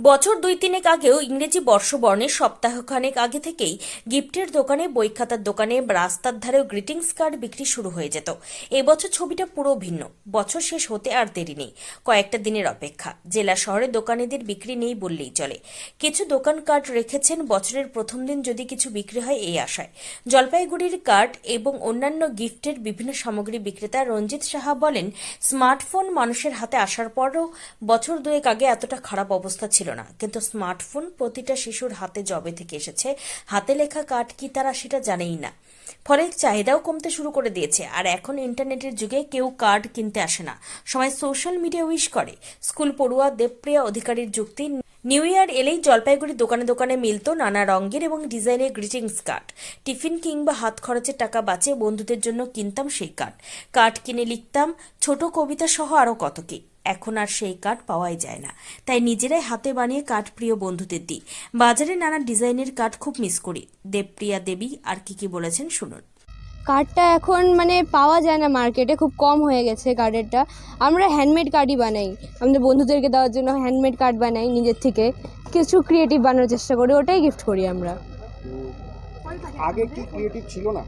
বছর দুই তিনেক আগেও ইংরেজি বর্ষবর্ণের সপ্তাহখানেক আগে থেকেই গিফটের দোকানে, বই খাতার দোকানে, রাস্তার ধারেও গ্রিটিংস কার্ড বিক্রি শুরু হয়ে যেত। এবছর ছবিটা পুরো ভিন্ন। বছর শেষ হতে আর দেরি নেই। কয়েকটা দিনের অপেক্ষা। জেলা শহরে দোকানিদের বিক্রি নেই বললেই চলে। কিছু দোকান কার্ড রেখেছেন, বছরের প্রথম দিন যদি কিছু বিক্রি হয় এই আশায়। জলপাইগুড়ির কার্ড এবং অন্যান্য গিফটের বিভিন্ন সামগ্রী বিক্রেতা রঞ্জিত সাহা বলেন, স্মার্টফোন মানুষের হাতে আসার পরও বছর দুয়েক আগে এতটা খারাপ অবস্থা ছিল না। কিন্তু স্মার্টফোন প্রতিটা শিশুর হাতে জবে থেকে এসেছে। হাতে লেখা কার্ড কি তারা সেটা জানেই না। ফলে চাহিদাও কমতে শুরু করে দিয়েছে। আর এখন ইন্টারনেটের যুগে কেউ কার্ড কিনতে আসে না। সবাই সোশ্যাল মিডিয়া উইশ করে। স্কুল পড়ুয়া দেবপ্রিয়া অধিকারীর যুক্তি নিউ ইয়ার এলেই জলপাইগুড়ি দোকানে দোকানে মিলত নানা রঙের এবং ডিজাইনের গ্রিটিংস কার্ড। টিফিন কিংবা হাত খরচের টাকা বাঁচিয়ে বন্ধুদের জন্য কিনতাম সেই কার্ড। কার্ড কিনে লিখতাম, ছোট কবিতা সহ আরও কত কি। এখন আর সেই কার্ড পাওয়াই যায় না। তাই নিজেরাই হাতে বানিয়ে কার্ড প্রিয় বন্ধুদের দিই। বাজারে নানা ডিজাইনের কার্ড খুব মিস করি। দেবপ্রিয়া দেবী আর কি কি বলেছেন শুনুন। কার্ডটা এখন মানে পাওয়া যায় না মার্কেটে খুব কম হয়ে গেছে কার্ডেরটা আমরা হ্যান্ডমেড কার্ডই বানাই। আমাদের বন্ধুদেরকে দেওয়ার জন্য হ্যান্ডমেড কার্ড বানাই নিজের থেকে। কিছু ক্রিয়েটিভ বানানোর চেষ্টা করি ওটাই গিফট করি আমরা। আগে কি ক্রিয়েটিভ ছিল না?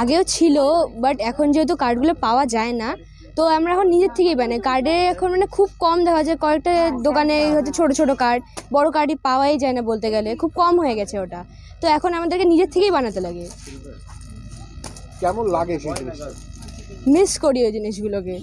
আগেও ছিল বাট এখন যেহেতু কার্ডগুলো পাওয়া যায় না তো আমরা এখন নিজের থেকেই বানাই। কার্ডে এখন মানে খুব কম দেখা যায় কয়েকটা দোকানে হয়তো ছোটো ছোটো কার্ড বড় কার্ডই পাওয়াই যায় না বলতে গেলে। খুব কম হয়ে গেছে ওটা। তো এখন আমাদেরকে নিজের থেকেই বানাতে লাগে। কেমন লাগে সেই জিনিসটা? মিস করি ওই জিনিসগুলোকে।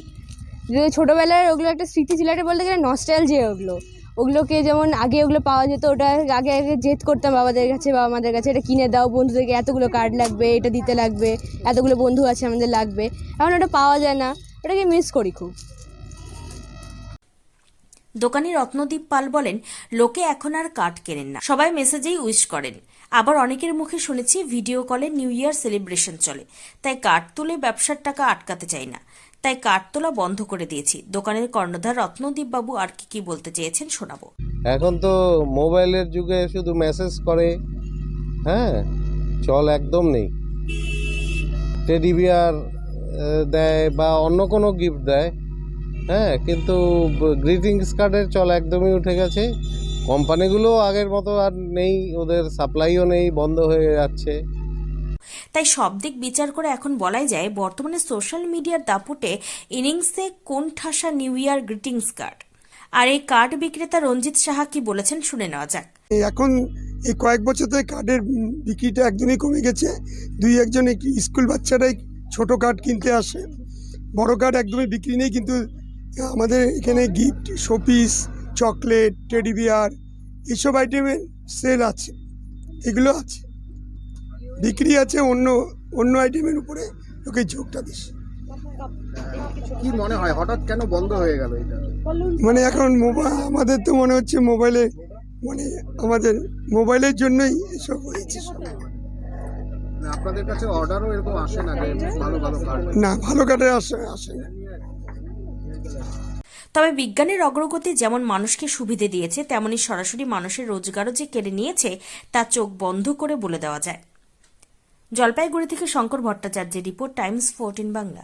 যে ছোটোবেলার ওগুলো একটা স্মৃতি ছিল একটা বলতে গেলে নস্টাইল যে ওগুলো। ওগুলোকে যেমন আগে ওগুলো পাওয়া যেত ওটা আগে আগে জেদ করতাম বাবাদের কাছে বাবা মাদের কাছে এটা কিনে দাও বন্ধুদেরকে এতগুলো কার্ড লাগবে এটা দিতে লাগবে এতগুলো বন্ধু আছে আমাদের লাগবে। এখন ওটা পাওয়া যায় না ওটাকে মিস করি খুব। দোকানি রত্নদীপ পাল বলেন লোকে এখন আর কার্ড কেনেন না। সবাই মেসেজেই উইশ করেন। আবার অনেকের মুখে শুনেছি ভিডিও কলে নিউ ইয়ার সেলিব্রেশন চলে। তাই কার্ড তুলে ব্যবসার টাকা আটকাতে চাই না। তাই কার্ড তোলা বন্ধ করে দিয়েছি। দোকানের কর্ণধার রত্নদীপ বাবু আর কি কি বলতে চেয়েছেন শোনাবো। এখন তো মোবাইলের যুগে শুধু মেসেজ করে। হ্যাঁ চল একদম নেই। টেডি বিয়ার দেয় বা অন্য কোনো গিফট দেয়। হ্যাঁ কিন্তু গ্রিটিংস কার্ডের চল একদমই উঠে গেছে। কোম্পানিগুলো আগের মতো আর নেই ওদের সাপ্লাইও নেই বন্ধ হয়ে যাচ্ছে। তাই সব দিক বিচার করে এখন বলাই যায় বর্তমানে সোশ্যাল মিডিয়ার দাপুটে ইনিংসে কোন ঠাসা নিউ ইয়ার গ্রিটিংস কার্ড আর এই কার্ড বিক্রেতা রঞ্জিত সাহা কি বলেছেন শুনে নেওয়া যাক। এখন এই কয়েক বছর ধরে কার্ডের বিক্রিটা একদমই কমে গেছে। দুই একজন স্কুল বাচ্চারাই ছোট কার্ড কিনতে আসে? বড় কার্ড একদমই বিক্রি নেই কিন্তু আমাদের এখানে gift showpiece chocolate teddy bear এইসব আইটেমের সেল আছে। এগুলো আছে। বিক্রি আছে অন্য অন্য আইটেমের উপরে লোকে ঝোঁকটা বেশি কি মনে হয়? হঠাৎ কেন বন্ধ হয়ে গেল এটা? মানে এখন মোবাইল আমাদের তো মনে হচ্ছে মোবাইলে মানে আমাদের মোবাইলের জন্যই এসব হয়েছে আপনাদের কাছে অর্ডারও এরকম আসে না ভালো ভালো কার্ড না ভালো কাটে আসে আসে না। তবে বিজ্ঞানের অগ্রগতি যেমন মানুষকে সুবিধে দিয়েছে, তেমনি সরাসরি মানুষের রোজগারও যে কেড়ে নিয়েছে, তা চোখ বন্ধ করে বলে দেওয়া যায়। জলপাইগুড়ি থেকে শঙ্কর ভট্টাচার্যের report, Times fourteen Bangla.